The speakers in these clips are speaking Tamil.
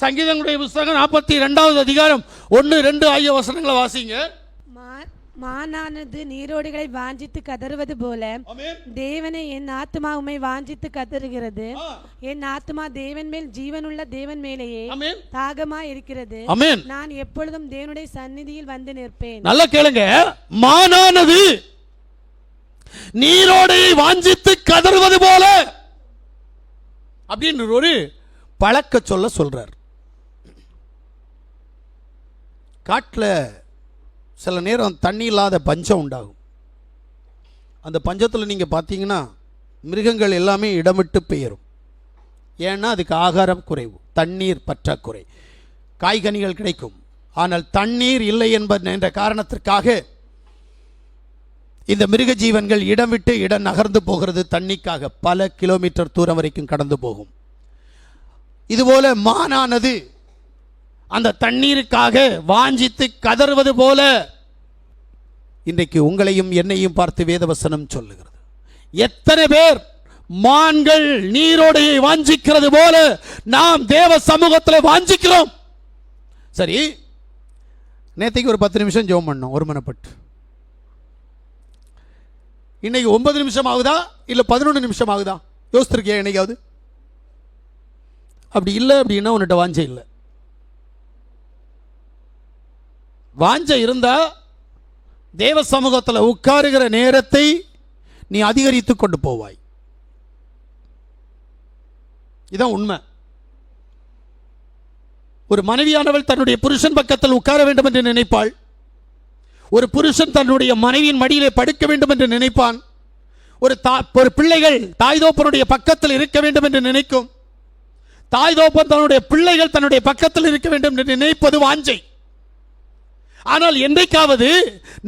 சங்கீதங்களுடைய புஸ்தகம் நாற்பத்தி ரெண்டாவது அதிகாரம் ஒன்று ரெண்டு ஆகிய வசனங்களை வாசிங்க. மா- மானானது நீரோடைகளை வாஞ்சித்து கதறுவது போல. தேவனை என் ஆத்துமா உம்மை வாஞ்சித்து கதறுகிறது. என் ஆத்துமா தேவன் மேல் ஜீவனுள்ள தேவன் மேலேயே. தாகமா இருக்கிறது. நான் எப்பொழுதும் தேவனுடைய சந்நிதியில் வந்து நிற்பேன். நல்லா கேளுங்க. மானானது நீரோடையை வாஞ்சித்து கதறுவது போல அப்படின்னு ஒரு பழக்க சொல்ல சொல்றார். காட்டில் சில நேரம் தண்ணி இல்லாத பஞ்சம் உண்டாகும். அந்த பஞ்சத்தில் நீங்கள் பார்த்தீங்கன்னா மிருகங்கள் எல்லாமே இடமிட்டு பெயரும். ஏன்னா அதுக்கு ஆகாரம் குறைவு தண்ணீர் பற்றாக்குறை. காய்கனிகள் கிடைக்கும். ஆனால் தண்ணீர் இல்லை என்பது என்ற காரணத்திற்காக இந்த மிருக ஜீவன்கள் இடம் விட்டு இடம் நகர்ந்து போகிறது தண்ணிக்காக பல கிலோமீட்டர் தூரம் வரைக்கும் கடந்து போகும். இதுபோல மானானது அந்த தண்ணீருக்காக வாஞ்சித்து கதறுவது போல இன்றைக்கு உங்களையும் என்னையும் பார்த்து வேதவசனம் சொல்லுகிறது. எத்தனை பேர் மான்கள் நீரோடையை வாஞ்சிக்கிறது போல நாம் தேவ சமூகத்தில் வாஞ்சிக்கிறோம். சரி நேற்றைக்கு ஒரு பத்து நிமிஷம் ஜெபம் பண்ணோம் ஒருமனப்பட்டு இன்னைக்கு ஒன்பது நிமிஷம் ஆகுதா? இல்லை பதினொன்று நிமிஷம் ஆகுதா? யோசித்திருக்கியா என்னைக்காவது? அப்படி இல்லை அப்படின்னா உன்கிட்ட வாஞ்சே இல்லை. வாஞ்சை இருந்தா தேவ சமூகத்தில் உட்காருகிற நேரத்தை நீ அதிகரித்து கொண்டு போவாய். இதான் உண்மை. ஒரு மனைவியானவள் தன்னுடைய புருஷன் பக்கத்தில் உட்கார வேண்டும் என்று நினைப்பாள். ஒரு புருஷன் தன்னுடைய மனைவியின் மடியிலே படுக்க வேண்டும் என்று நினைப்பான். ஒரு தா ஒரு பிள்ளைகள் தாய் தோப்பனுடைய பக்கத்தில் இருக்க வேண்டும் என்று நினைக்கும். தாய் தோப்பன் தன்னுடைய பிள்ளைகள் தன்னுடைய பக்கத்தில் இருக்க வேண்டும் என்று நினைப்பது வாஞ்சை. ஆனால் என்றைக்காவது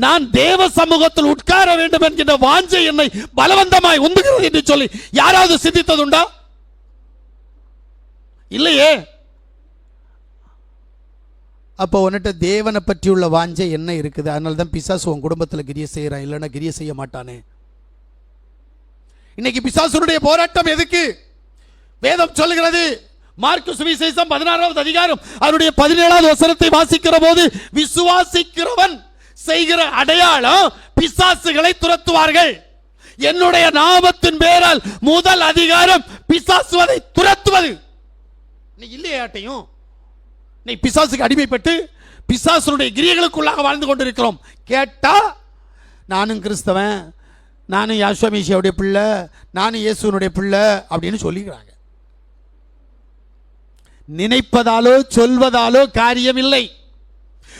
நான் தேவ சமூகத்தில் உட்கார வேண்டும் என்கிற வாஞ்சை என்னை பலவந்தமாய் உந்துகிறது என்று சொல்லி யாராவது சிந்தித்ததுண்டா? இல்லையே. அப்போ உன்னிட்ட தேவனை பற்றியுள்ள வாஞ்சை என்ன இருக்குது? அதனால தான் பிசாசு உன் குடும்பத்தில் கிரிய செய்கிறான் இல்லைன்னா கிரிய செய்ய மாட்டானே. இன்னைக்கு பிசாசுனுடைய போராட்டம் எதுக்கு? வேதம் சொல்லுகிறது மார்க்கு சுவிசேஷம் பதினாறாவது அதிகாரம் அவருடைய பதினேழாவது வசனத்தை வாசிக்கிற போது விசுவாசிக்கிறவன் செய்கிற அடையாளம் பிசாசுகளை துரத்துவார்கள். என்னுடைய நாமத்தின் பேரால் முதல் அதிகாரம் பிசாசுவதை துரத்துவது. நீ இல்லையாட்டையும் நீ பிசாசுக்கு அடிமைப்பட்டு பிசாசுடைய கிரியைகளுக்குள்ளாக வாழ்ந்து கொண்டிருக்கிறோம். கேட்டா நானும் கிறிஸ்தவன் நானும் யாஸ்வமேசியாவுடைய பிள்ளை நானும் இயேசுனுடைய பிள்ளை அப்படின்னு சொல்லிக்கிறாங்க. நினைப்பதாலோ சொல்வதாலோ காரியமில்லை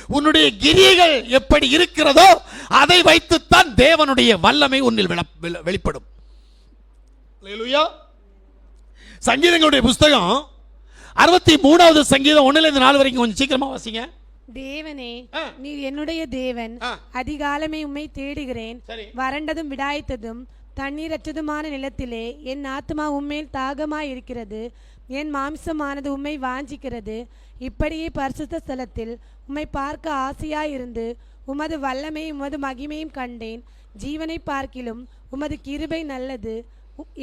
உன்னுடைய கிரியைகள் எப்படி இருக்கிறதோ அதை வைத்துத்தான் தேவனுடைய வல்லமை உன்னில் விள- வெளி- வெளிப்படும். சங்கீதங்களுடைய புஸ்தகம் அறுபத்தி மூணாவது சங்கீதம் ஒண்ணுல இருந்து நாலு வரைக்கும் கொஞ்சம் சீக்கிரமா வாசிங்க தேவனே. நீர் என்னுடைய தேவன். அதிகாலமே உம்மை தேடுகிறேன். வறண்டதும் விடாய்த்ததும் தண்ணீரற்றதுமான நிலத்திலே என் ஆத்துமா உம்மேல் தாகமாய் இருக்கிறது என் மாம்சமானது உம்மை வாஞ்சிக்கிறது. இப்படியே பரிசுத்த ஸ்தலத்தில் உம்மை பார்க்க ஆசையாயிருந்து உமது வல்லமையும் உமது மகிமையும் கண்டேன். ஜீவனை பார்க்கிலும் உமது கிருபை நல்லது.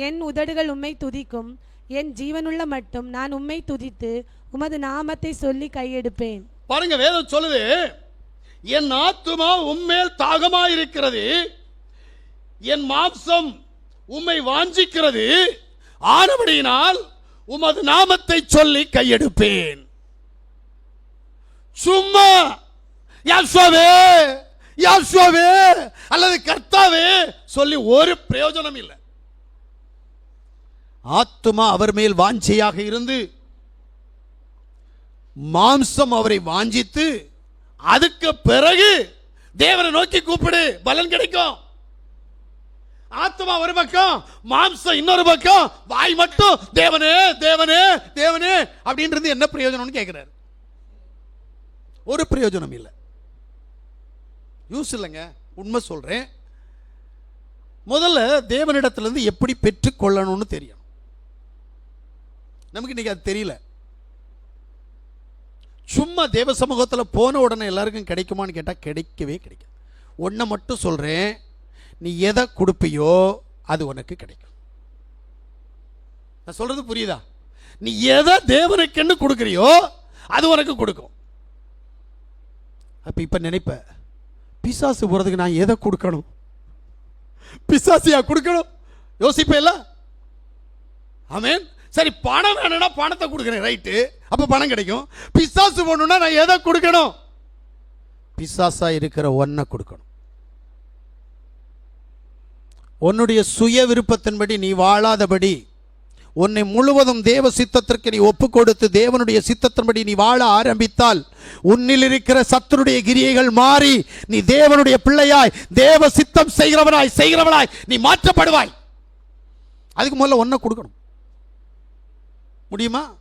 என் உதடுகள் உம்மை துதிக்கும். என் ஜீவனுள்ள மட்டும் நான் உம்மை துதித்து உமது நாமத்தை சொல்லி கையெடுப்பேன். பாருங்க வேதம் சொல்லுது என் ஆத்துமா உம்மேல் தாகமா இருக்கிறது என் மாம்சம் உம்மை வாஞ்சிக்கிறது. ஆனபடியினால் உமது நாமத்தை சொல்லி கையெடுப்பேன். சும்மா யாஸ்வாவே யாஸ்வாவே அல்லது கர்த்தாவே சொல்லி ஒரு பிரயோஜனம் இல்லை. ஆத்மா அவர் மேல் வாஞ்சையாக இருந்து மாம்சம் அவரை வாஞ்சித்து அதுக்கு பிறகு தேவனை நோக்கி கூப்பிடு பலன் கிடைக்கும். ஆத்மா ஒரு பக்கம் மாம்சம் இன்னொரு பக்கம் வாய் மட்டும் தேவனே தேவனே தேவனே அப்படின்றது என்ன பிரயோஜனம்னு கேட்குறாரு ஒரு பிரயோஜனம் இல்லை. யூஸ் இல்லைங்க உண்மை சொல்கிறேன் முதல்ல தேவனிடத்துலேருந்து எப்படி பெற்றுக்கொள்ளணும்னு தெரியும் நமக்கு இன்றைக்கி அது தெரியல. சும்மா தேவ சமூகத்தில் போன உடனே எல்லாருக்கும் கிடைக்குமான்னு கேட்டால் கிடைக்கவே கிடைக்காது. ஒன்றை மட்டும் சொல்கிறேன் நீ எதை கொடுப்பியோ அது உனக்கு கிடைக்கும். நான் சொல்கிறது புரியுதா? நீ எதை தேவனுக்குன்னு கொடுக்குறியோ அது உனக்கு கொடுக்கும். அப்ப இப்ப நினைப்ப பிசாசு போறதுக்கு நான் எதை கொடுக்கணும்? பிசாசியா கொடுக்கணும்? யோசிப்பேல? ஆமேன். சரி பணம் வேணும்னா பணத்தை கொடுக்குறேன் ரைட்டு அப்ப பணம் கிடைக்கும். பிசாசு போகணும்னா நான் எதை கொடுக்கணும்? பிசாசா இருக்கிற ஒன்றை கொடுக்கணும். உன்னுடைய சுய விருப்பத்தின்படி நீ வாழாதபடி உன்னை முழுவதும் தேவ சித்தத்திற்கு நீ ஒப்பு கொடுத்து தேவனுடைய சித்தத்தின்படி நீ வாழ ஆரம்பித்தால் உன்னில் இருக்கிற சத்துருடைய கிரியைகள் மாறி நீ தேவனுடைய பிள்ளையாய் தேவ சித்தம் செய்கிறவனாய் செய்கிறவனாய் நீ மாற்றப்படுவாய். அதுக்கு முதல்ல ஒன்றை கொடுக்கணும். முடியுமா?